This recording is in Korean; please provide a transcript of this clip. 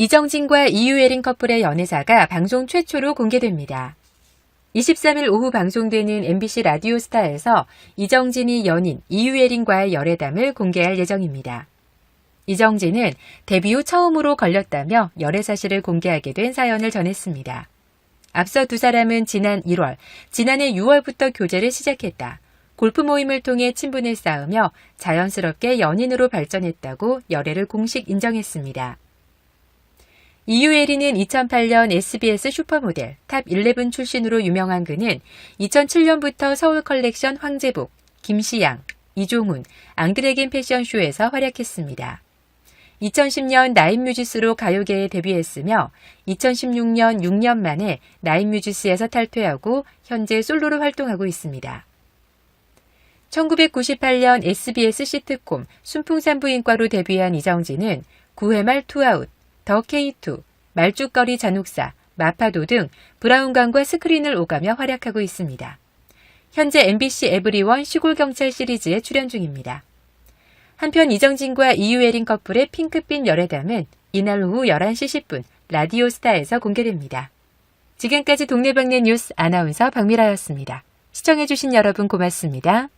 이정진과 이유예린 커플의 연애사가 방송 최초로 공개됩니다. 23일 오후 방송되는 MBC 라디오스타에서 이정진이 연인 이유예린과의 열애담을 공개할 예정입니다. 이정진은 데뷔 후 처음으로 걸렸다며 열애 사실을 공개하게 된 사연을 전했습니다. 앞서 두 사람은 지난 1월, 지난해 6월부터 교제를 시작했다. 골프 모임을 통해 친분을 쌓으며 자연스럽게 연인으로 발전했다고 열애를 공식 인정했습니다. 이유예린은 2008년 SBS 슈퍼모델 탑11 출신으로 유명한 그는 2007년부터 서울 컬렉션 황제복, 김시양, 이종훈, 앙드레겐 패션쇼에서 활약했습니다. 2010년 나인뮤지스로 가요계에 데뷔했으며 2016년 6년 만에 나인뮤지스에서 탈퇴하고 현재 솔로로 활동하고 있습니다. 1998년 SBS 시트콤 순풍산부인과로 데뷔한 이정진은 9회 말 투아웃, 더 K2, 말죽거리 잔혹사, 마파도 등 브라운관과 스크린을 오가며 활약하고 있습니다. 현재 MBC 에브리원 시골경찰 시리즈에 출연 중입니다. 한편 이정진과 이유예린 커플의 핑크빛 열애담은 이날 오후 11시 10분 라디오스타에서 공개됩니다. 지금까지 동네방네 뉴스 아나운서 박미라였습니다. 시청해주신 여러분 고맙습니다.